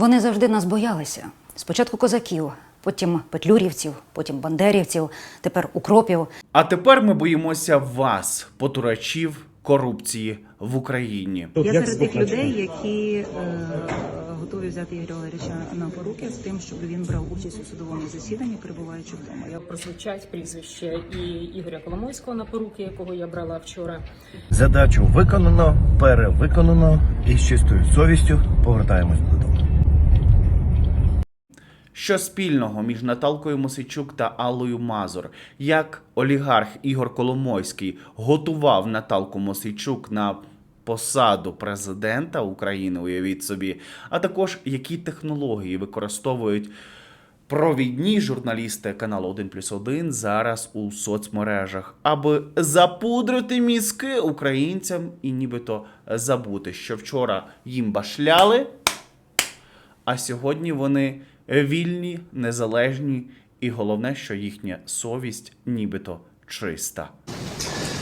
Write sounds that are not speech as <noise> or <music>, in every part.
Вони завжди нас боялися. Спочатку козаків, потім петлюрівців, потім бандерівців, тепер укропів. А тепер ми боїмося вас, потурачів корупції в Україні. Я як серед тих людей, які е, готові взяти Ігоря Валерійовича на поруки з тим, щоб він брав участь у судовому засіданні, перебуваючи вдома. Я прозвучать прізвище і Ігоря Коломойського на поруки, якого я брала вчора. Задачу виконано, перевиконано і з чистою совістю повертаємось додому. Що спільного між Наталкою Мосичук та Аллою Мазур? Як олігарх Ігор Коломойський готував Наталку Мосичук на посаду президента України, уявіть собі, а також які технології використовують провідні журналісти каналу 1 плюс 1 зараз у соцмережах, аби запудрити мізки українцям і нібито забути, що вчора їм башляли, а сьогодні вони вільні, незалежні, і головне, що їхня совість нібито чиста.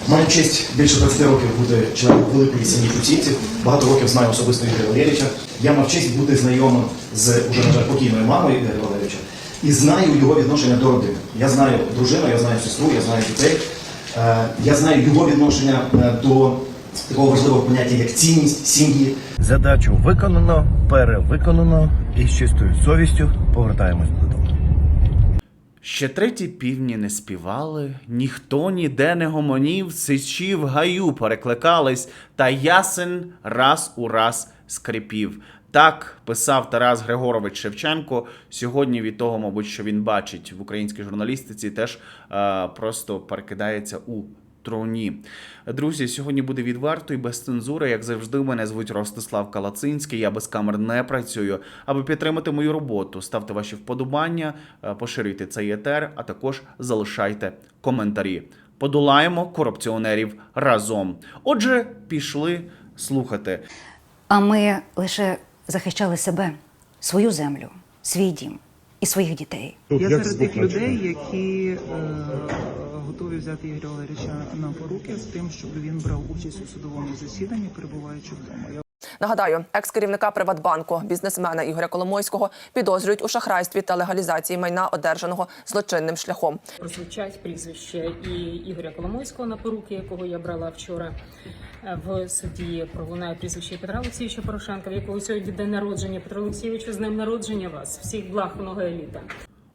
Маю честь більше 20 років бути членом великої сім'ї путівців. Багато років знаю особисто Ігоря Валерійовича. Я мав честь бути знайомим з уже на жаль покійною мамою Ігоря Валерійовича і знаю його відношення до родини. Я знаю дружину, я знаю сестру, я знаю дітей. Е, Я знаю його відношення е, до такого важливого поняття, як цінність сім'ї. Задачу виконано, перевиконано і з чистою совістю повертаємось додому. Ще треті півні не співали, ніхто ніде не гомонів, сичі в гаю перекликались, та ясен раз у раз скрипів. Так писав Тарас Григорович Шевченко. Сьогодні від того, мабуть, що він бачить в українській журналістиці, теж е, просто перекидається у троні. Друзі, сьогодні буде відверто і без цензури. Як завжди, мене звуть Ростислав Калацинський. Я без камер не працюю. Аби підтримати мою роботу, ставте ваші вподобання, е, поширюйте цей етер, а також залишайте коментарі. Подолаємо корупціонерів разом. Отже, пішли слухати. А ми лише захищали себе, свою землю, свій дім і своїх дітей. Я серед тих людей, які е, готові взяти Ігоря Валерійовича на поруки з тим, щоб він брав участь у судовому засіданні, перебуваючи вдома. Нагадаю, екс-керівника Приватбанку, бізнесмена Ігоря Коломойського підозрюють у шахрайстві та легалізації майна, одержаного злочинним шляхом. Прозвучать прізвище і Ігоря Коломойського на поруки, якого я брала вчора. Е, В суді пролунає прізвище Петра Олексійовича Порошенка, в якого сьогодні день народження. Петро Олексійовичу, з днем народження вас. Всіх благ много еліта.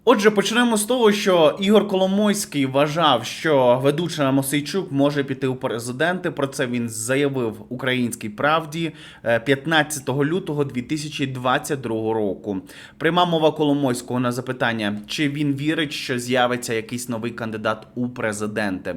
Отже, почнемо з того, що Ігор Коломойський вважав, що ведуча Мосейчук може піти у президенти. Про це він заявив українській правді е, 15 лютого 2022 року. Пряма мова Коломойського на запитання, чи він вірить, що з'явиться якийсь новий кандидат у президенти.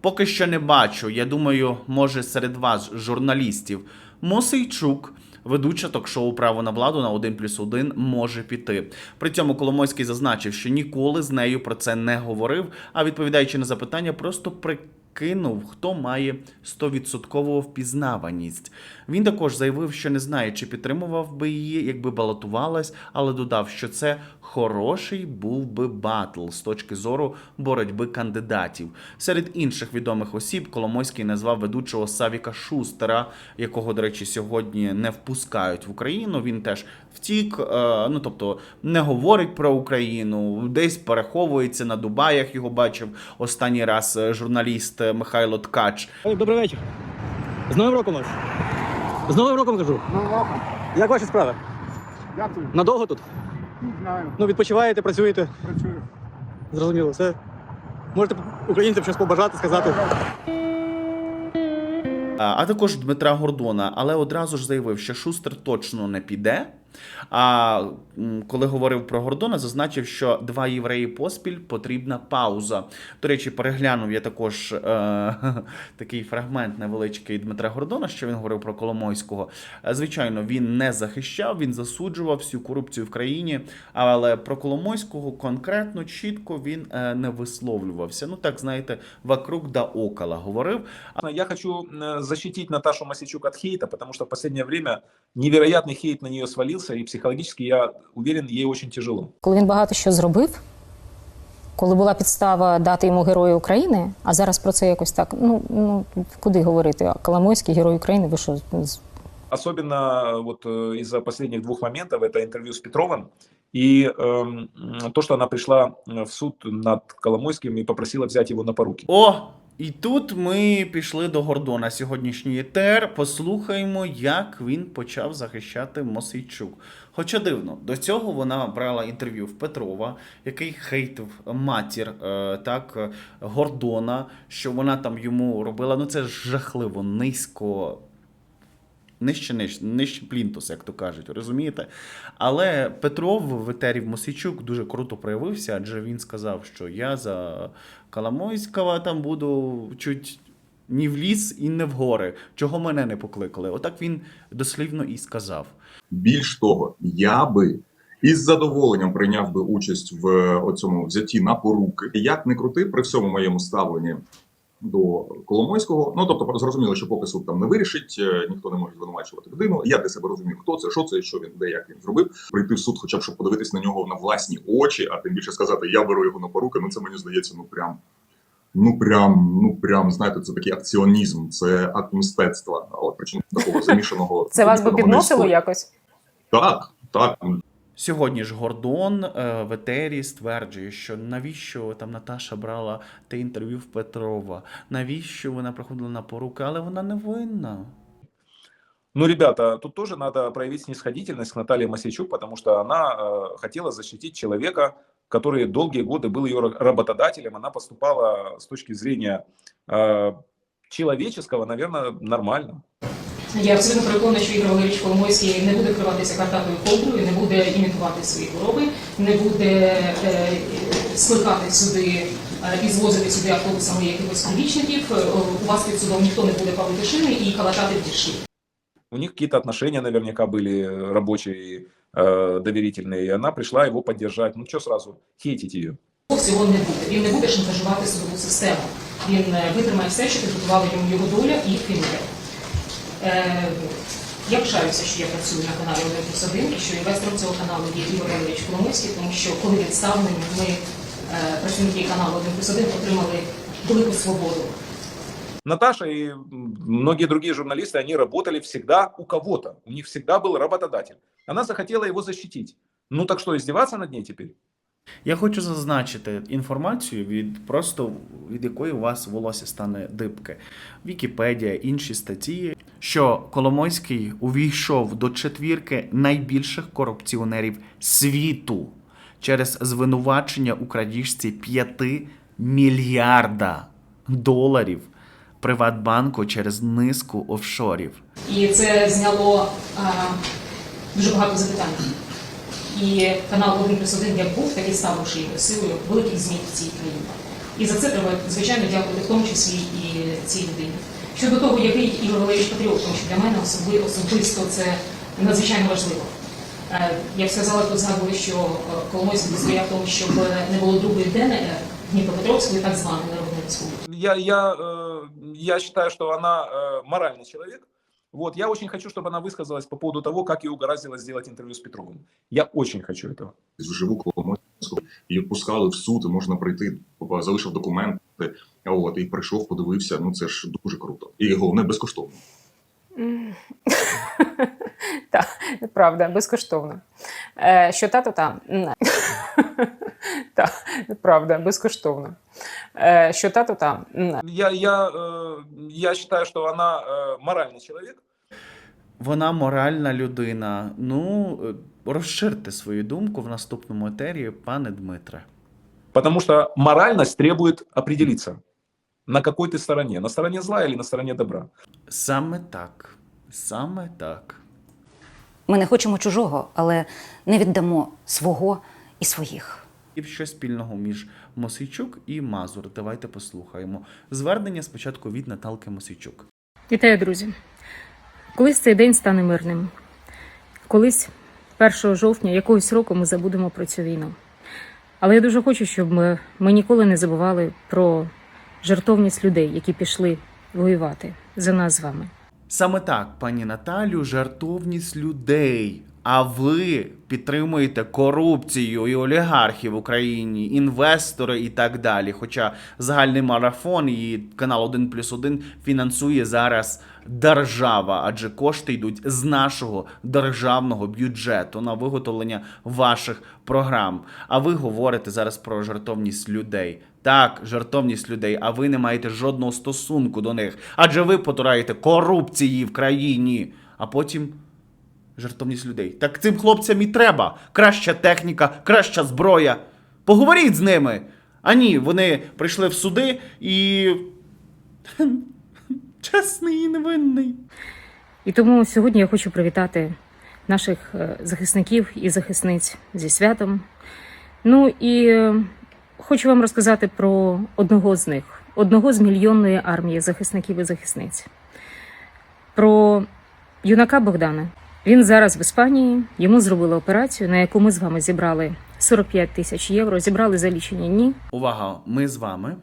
Поки що не бачу. Я думаю, може серед вас, журналістів, Мосейчук. Ведуча ток-шоу Право на владу на 1 плюс 1 може піти. При цьому Коломойський зазначив, що ніколи з нею про це не говорив, а відповідаючи на запитання, просто прикинув, хто має 100% впізнаваність. Він також заявив, що не знає, чи підтримував би її, якби балотувалась, але додав, що це хороший був би батл з точки зору боротьби кандидатів. Серед інших відомих осіб Коломойський назвав ведучого Савіка Шустера, якого, до речі, сьогодні не впускають в Україну. Він теж втік, е, ну тобто не говорить про Україну, десь переховується на Дубаях. Його бачив останній раз е, журналіст е, Михайло Ткач. Добрий вечір. З Новим роком вас. З Новим роком кажу. Новим роком. Як ваші справи? Дякую. Надовго тут? Не знаю. Ну, відпочиваєте, працюєте. Працюю. Зрозуміло, все. Можете українцям щось побажати, сказати. А а також Дмитра Гордона, але одразу ж заявив, що Шустер точно не піде. А коли говорив про Гордона, зазначив, що два євреї поспіль потрібна пауза. До речі, переглянув я також е- <laughs> такий фрагмент невеличкий Дмитра Гордона, що він говорив про Коломойського. Е, Звичайно, він не захищав, він засуджував всю корупцію в країні, але про Коломойського конкретно чітко він е, не висловлювався. Ну так знаєте, вокруг да окола говорив. Я хочу э, защитить Наташу Масичук от хейта, потому что в последнее время невероятный хейт на нее свалился, и психологически, я уверен, ей очень тяжело. Коли він багато що зробив, коли була підстава дати йому Герою України, а зараз про це якось так. Ну, ну куди говорити? А Коломойський герой України, ви що з- Особенно вот э, из-за последних двух моментов, это интервью с Петровым и эм, то, что она пришла э, в суд над Коломойским и попросила взять его на поруки. О! і тут ми пішли до Гордона. Сьогоднішній етер. Послухаємо, як він почав захищати Мосійчук. Хоча дивно, до цього вона брала інтерв'ю в Петрова, який хейтив матір е, так, Гордона, що вона там йому робила. Ну це жахливо, низько. Нижче, нижче, нижче плінтус, як то кажуть, розумієте? Але Петров в етері Мосійчук дуже круто проявився, адже він сказав, що я за Коломойського там буду чуть ні в ліс і не в гори. Чого мене не покликали? Отак він дослівно і сказав. Більш того, я би із задоволенням прийняв би участь в оцьому взятті на поруки. Як не крути при всьому моєму ставленні до Коломойського. Ну тобто, зрозуміло, що поки суд там не вирішить, е, ніхто не може звинувачувати людину. Я для себе розумію, хто це, що це, що він де, як він зробив. Прийти в суд, хоча б щоб подивитись на нього на власні очі, а тим більше сказати, я беру його на поруки. Ну це мені здається, ну прям. Ну прям, ну прям, знаєте, це такий акціонізм, це акт мистецтва, але причому такого замішаного. Це вас би підносило якось? Так, так. Сьогодні ж Гордон е, в етері стверджує, що навіщо там Наташа брала те інтерв'ю в Петрова, навіщо вона приходила на поруки, але вона не винна. Ну, ребята, тут тоже надо проявить снисходительность к Наталье Масячук, потому что она э, хотела защитить человека, который долгие годы был ее ра- работодателем. Она поступала с точки зрения э, человеческого, наверное, нормально. Я абсолютно переконана, що Ігор Валерійович Коломойський не буде криватися картатою ковдрою, не буде імітувати свої хвороби, не буде е, скликати сюди е, і звозити сюди автобусами якихось прилічників. Е, У вас під судом ніхто не буде палити шини і калатати вірші. У них какие-то отношения наверняка были э, рабочие, э, доверительные, и она пришла его поддержать. Ну, что сразу хейтить ее? Всього не буде. Він не буде шантажувати судову систему. Він е, витримає все, що підготувала йому його доля і фінує. Е, я пишаюся, що я працюю на каналі 1 плюс 1 і що інвестором цього каналу є Ігор Валерійович Коломойський, тому що коли відставлені, ми, е, працівники каналу 1 плюс 1, отримали велику свободу. Наташа и м, многие другие журналисты, они работали всегда у кого-то. У них всегда был работодатель. Она захотела его защитить. Ну так что, издеваться над ней теперь? Я хочу зазначити інформацію, від просто від якої у вас волосся стане дибки. Вікіпедія, інші статті, що Коломойський увійшов до четвірки найбільших корупціонерів світу через звинувачення у крадіжці 5 мільярда доларів Приватбанку через низку офшорів. І це зняло е, дуже багато запитань. І канал 1 плюс 1 як був, так і став рушійною силою великих змін в цій країні. І за це треба, звичайно, дякувати в тому числі і цій людині. Щодо того, який Ігор Валерійович патріот, тому що для мене особи, особисто це надзвичайно важливо. Е, Як сказала, тут згадували, що е, Коломойський стояв в тому, щоб не було другої ДНР Дніпропетровської так званої Народної Республіки. Я, я, э, я считаю, что она э, моральный человек. Вот, я очень хочу, чтобы она высказалась по поводу того, как ей угораздило сделать интервью с Петровым. Я очень хочу этого. вживу Коломойського і відпускали в суд, і можна прийти, бо залишив документи, от, і прийшов, подивився. Ну це ж дуже круто. І головне безкоштовно. <laughs> Так, правда, безкоштовно. Е, Що та, то там. <laughs> Так, правда, безкоштовно. Е, Що та, то там. Я, я, э, я считаю, что она э, моральный человек. Вона моральна людина. Ну, е, розширте свою думку в наступному етері, пане Дмитре. Потому что моральность требует определиться, на какой ты стороне. На стороне зла или на стороне добра. Саме так. Саме так. Ми не хочемо чужого, але не віддамо свого і своїх. І що спільного між Мосійчук і Мазур. Давайте послухаємо. Звернення спочатку від Наталки Мосійчук. Вітаю, друзі. Колись цей день стане мирним. Колись 1 жовтня якогось року ми забудемо про цю війну. Але я дуже хочу, щоб ми, ми ніколи не забували про жертовність людей, які пішли воювати за нас з вами. Саме так, пані Наталю, жартовність людей. А ви підтримуєте корупцію і олігархів в Україні, інвестори і так далі. Хоча загальний марафон і канал 1 плюс 1 фінансує зараз держава, адже кошти йдуть з нашого державного бюджету на виготовлення ваших програм. А ви говорите зараз про жартовність людей. Так, жартовність людей, а ви не маєте жодного стосунку до них, адже ви потураєте корупції в країні, а потім жартовність людей. Так цим хлопцям і треба. Краща техніка, краща зброя. Поговоріть з ними. А ні, вони прийшли в суди і. Чесний і невинний. І тому сьогодні я хочу привітати наших е, захисників і захисниць зі святом. Ну і е, хочу вам розказати про одного з них, одного з мільйонної армії захисників і захисниць. Про юнака Богдана. Він зараз в Іспанії. Йому зробили операцію, на яку ми з вами зібрали 45 тисяч євро. Зібрали за лічені дні. Увага, ми з вами.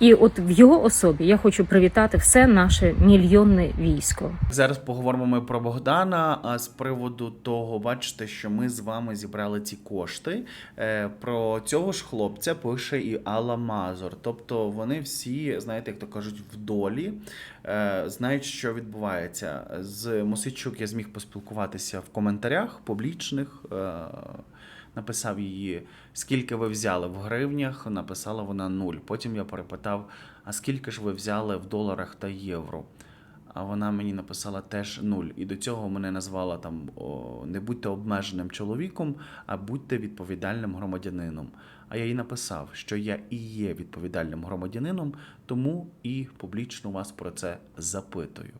І от в його особі я хочу привітати все наше мільйонне військо. Зараз поговоримо ми про Богдана. А з приводу того, бачите, що ми з вами зібрали ці кошти. Е, Про цього ж хлопця пише і Алла Мазур. Тобто вони всі, знаєте, як то кажуть, в долі е, знають, що відбувається. З Мосичук я зміг поспілкуватися в коментарях публічних. Написав її, скільки ви взяли в гривнях, написала вона нуль. Потім я перепитав, а скільки ж ви взяли в доларах та євро? А вона мені написала теж нуль. І до цього мене назвала там не будьте обмеженим чоловіком, а будьте відповідальним громадянином. А я їй написав, що я і є відповідальним громадянином, тому і публічно вас про це запитую.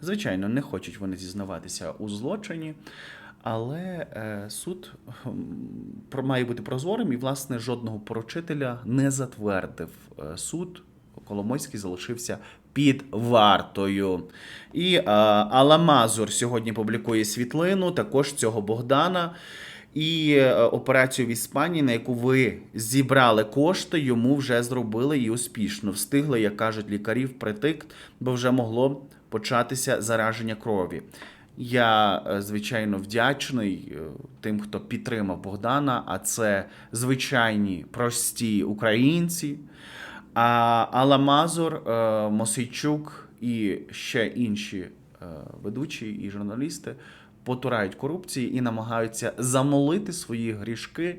Звичайно, не хочуть вони зізнаватися у злочині. Але е, суд має бути прозорим, і, власне, жодного поручителя не затвердив е, суд. Коломойський залишився під вартою. І е, Алла сьогодні публікує світлину також цього Богдана. І операцію в Іспанії, на яку ви зібрали кошти, йому вже зробили і успішно встигли, як кажуть лікарі, впритик, бо вже могло початися зараження крові. Я, е, звичайно, вдячний е, тим, хто підтримав Богдана, а це звичайні прості українці. А Алла Мазур, е, Мосейчук і ще інші ведучі і журналісти потурають корупції і намагаються замолити свої грішки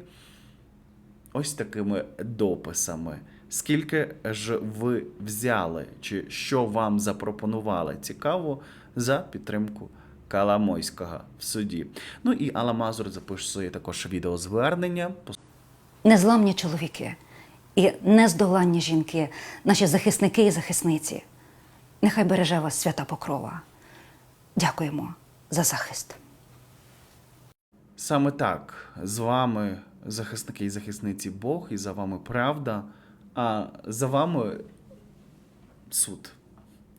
ось такими дописами. Скільки ж ви взяли, чи що вам запропонували цікаво за підтримку Каламойського в суді? Ну і Алла Мазур записує також відеозвернення. Незламні чоловіки і нездоланні жінки, наші захисники і захисниці. Нехай береже вас свята покрова. Дякуємо за захист. Саме так, з вами захисники і захисниці Бог, і за вами правда, а за вами суд,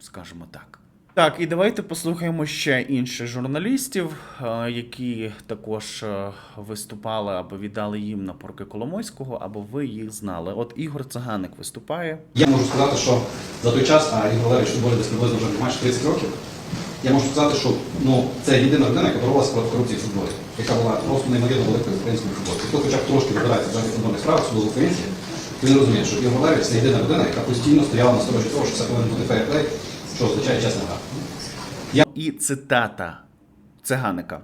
скажімо так. Так, і давайте послухаємо ще інших журналістів, е, які також е, виступали або віддали їм на порки Коломойського, або ви їх знали. От Ігор Циганик виступає. Я можу сказати, що за той час, а Ігор Валерійович футболі десь приблизно вже майже 30 років, я можу сказати, що ну, це єдина людина, яка боролася проти корупції в футболі, яка була просто неймовірно великою в українському футболі. Хто хоча б трошки розбирається в жанрі футбольних справ, особливо українців, він розуміє, що Ігор Валерійович це єдина людина, яка постійно стояла на сторожі того, що це повинен бути фейерплей, що означає чесна гра. І цитата Циганика.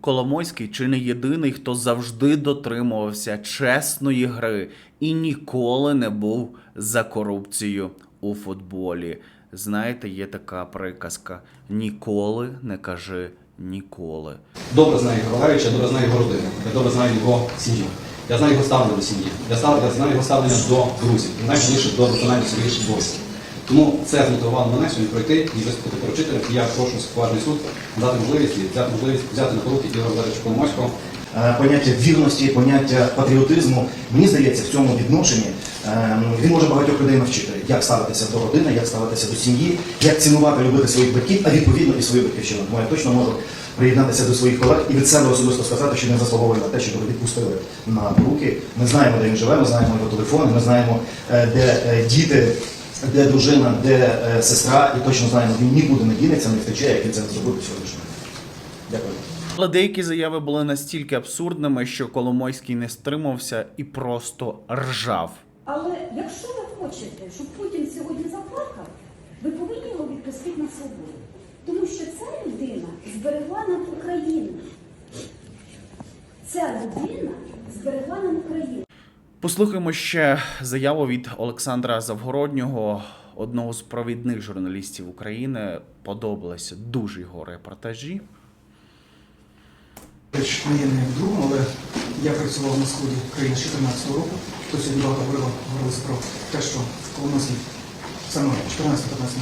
Коломойський чи не єдиний, хто завжди дотримувався чесної гри і ніколи не був за корупцію у футболі. Знаєте, є така приказка: ніколи не кажи ніколи. Добре знаю Ігор Валерійовича, добре знаю його родину, я добре знаю його сім'ю. Я знаю його ставлення до сім'ї, я, я знаю його ставлення до друзів, і найголовніше до виконання своїх. Тому це змотивувало мене сьогодні пройти і виступити поручителем. І я прошу поважний суд дати можливість і взяти можливість взяти на поруки Ігоря Валерійовича Коломойського. Е, поняття вірності, поняття патріотизму. Мені здається, в цьому відношенні е, він може багатьох людей навчити, як ставитися до родини, як ставитися до сім'ї, як цінувати, любити своїх батьків, а відповідно і свою батьківщину. Тому я точно можу приєднатися до своїх колег і від себе особисто сказати, що не заслуговує на те, щоб його відпустили на руки. Ми знаємо, де він живе, ми знаємо його телефони, ми знаємо, е, де діти. Де дружина, де е, сестра, і точно знаємо, він нікуди не дінеться, не втече, як він це не зробив до сьогоднішнього. Дякую. Але деякі заяви були настільки абсурдними, що Коломойський не стримався і просто ржав. Але якщо ви хочете, щоб Путін сьогодні заплакав, ви повинні його відпустити на свободу. людина зберегла нам Україну. Ця людина зберегла нам Україну. Послухаємо ще заяву від Олександра Завгороднього, одного з провідних журналістів України. Подобалися дуже його репортажі. Не є але я працював на сході країни з 14 року. Хтось сьогодні багато говорив, говорилося про те, що Коломойський саме в 14-15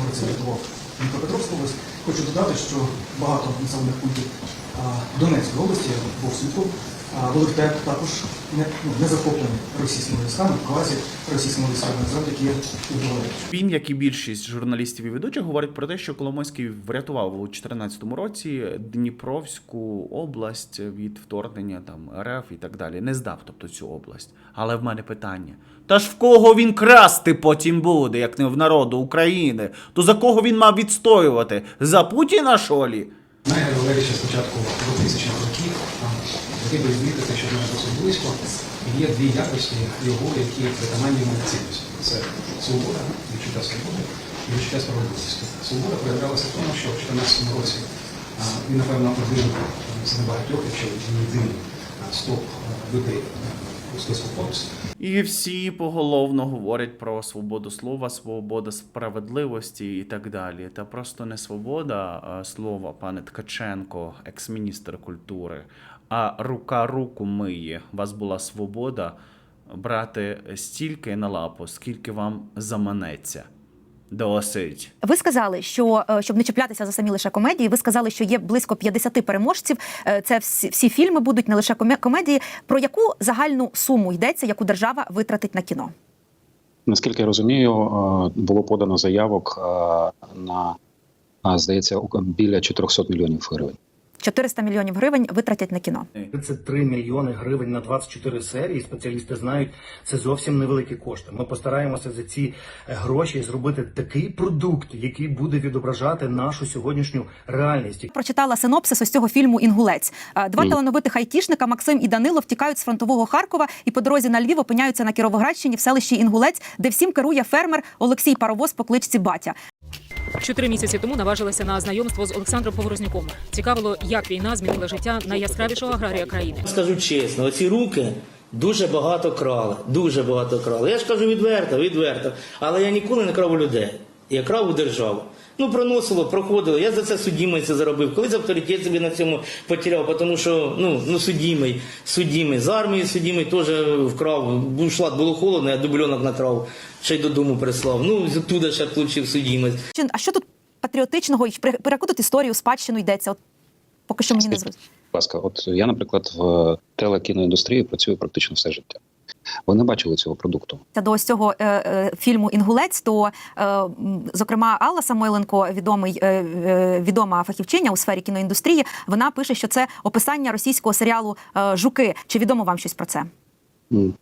році врятував Дніпропетровську область. Хочу додати, що багато населених пунктів Донецької області, був світло, були також не, ну, не захоплені російськими військами, в класі російськими військами завдяки Ігорю Він, як і більшість журналістів і ведучих, говорить про те, що Коломойський врятував у 2014 році Дніпровську область від вторгнення там РФ і так далі. Не здав, тобто цю область. Але в мене питання: та ж в кого він красти потім буде, як не в народу України? То за кого він мав відстоювати? За Путіна шолі? Знаю Валерійовича спочатку 2000-х років, там хотів би відмітити, що дуже досить близько. І є дві якості його, які притаманні йому цінності. Це свобода, відчуття свободи і відчуття справедливості. Свобода проявлялася в тому, що в 2014 році він, напевно, один з небагатьох, якщо не єдиний стоп людей у І всі поголовно говорять про свободу слова, свободу справедливості і так далі. Та просто не свобода слова, пане Ткаченко, екс-міністр культури, а рука руку миє. У вас була свобода брати стільки на лапу, скільки вам заманеться. Досить. Ви сказали, що е, щоб не чіплятися за самі лише комедії, ви сказали, що є близько 50 переможців. Е, Це всі, всі фільми будуть не лише коме- комедії. Про яку загальну суму йдеться, яку держава витратить на кіно? Наскільки я розумію, е, було подано заявок на, здається, у- біля 400 мільйонів гривень. 400 мільйонів гривень витратять на кіно. 33 мільйони гривень на 24 серії. Спеціалісти знають, це зовсім невеликі кошти. Ми постараємося за ці е, гроші зробити такий продукт, який буде відображати нашу сьогоднішню реальність. Прочитала синопсис ось цього фільму Інгулець. Е, Два Мгм. талановитих айтішника Максим і Данило втікають з фронтового Харкова і по дорозі на Львів опиняються на Кіровоградщині в селищі Інгулець, де всім керує фермер Олексій Паровоз по кличці Батя. Чотири місяці тому наважилася на знайомство з Олександром Поворознюком. Цікавило, як війна змінила життя найяскравішого аграрія країни. Скажу чесно, оці руки дуже багато крали. Дуже багато крали. Я ж кажу відверто, відверто. Але я ніколи не крав у людей. Я крав у державу. Ну, проносило, проходило. Я за це судімий це заробив. Колись авторитет собі на цьому потеряв, тому що ну, ну судімий, судімий. З армії судімий теж вкрав. Був шлат, було холодно, я дубльонок натрав, ще й додому прислав. Ну, з оттуда ще судімий. Чи- А що тут патріотичного тут історію спадщину йдеться? От поки що мені не зрозуміло. Будь ласка, от я, наприклад, в телекіноіндустрії працюю практично все життя. Ви не бачили цього продукту? До ось цього е, е, фільму Інгулець, то е, зокрема Алла Самойленко, відомий е, е, відома фахівчиня у сфері кіноіндустрії, вона пише, що це описання російського серіалу е, Жуки. Чи відомо вам щось про це? М,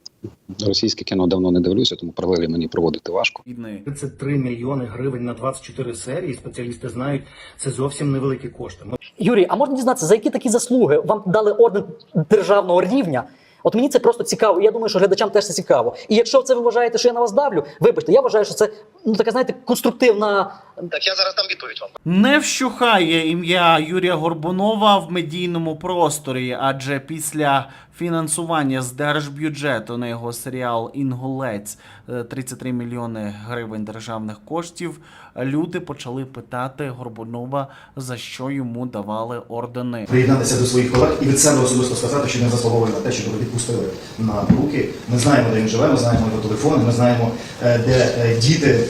Російське кіно давно не дивлюся, тому паралелі мені проводити важко. 33 мільйони гривень на 24 серії. Спеціалісти знають, це зовсім невеликі кошти. Ми Юрій, а можна дізнатися, за які такі заслуги вам дали орден державного рівня? От мені це просто цікаво, і я думаю, що глядачам теж це цікаво. І якщо це ви вважаєте, що я на вас давлю, вибачте, я вважаю, що це ну така, знаєте, конструктивна. Так я зараз дам відповідь вам. Не вщухає ім'я Юрія Горбунова в медійному просторі, адже після фінансування з держбюджету на його серіал Інгулець е, 33 мільйони гривень державних коштів. Люди почали питати Горбунова, за що йому давали ордени. приєднатися до своїх колег і від себе особисто сказати, що не заслуговує на те, щоб його відпустили на руки. Ми знаємо, де він живе, ми знаємо його телефони, ми знаємо, е, де е, діти,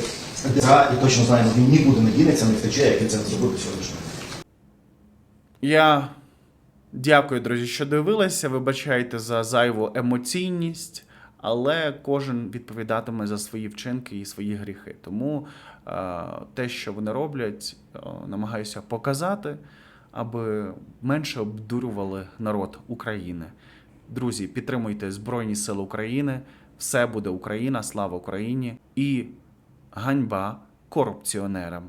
де і точно знаємо, він нікуди не дінеться, не втече, як він це не зробив до сьогоднішнього. Я дякую, друзі, що дивилися. Вибачайте за зайву емоційність, але кожен відповідатиме за свої вчинки і свої гріхи. Тому е, те, що вони роблять, е, намагаюся показати, аби менше обдурювали народ України. Друзі, підтримуйте Збройні Сили України. Все буде Україна, слава Україні і ганьба корупціонерам.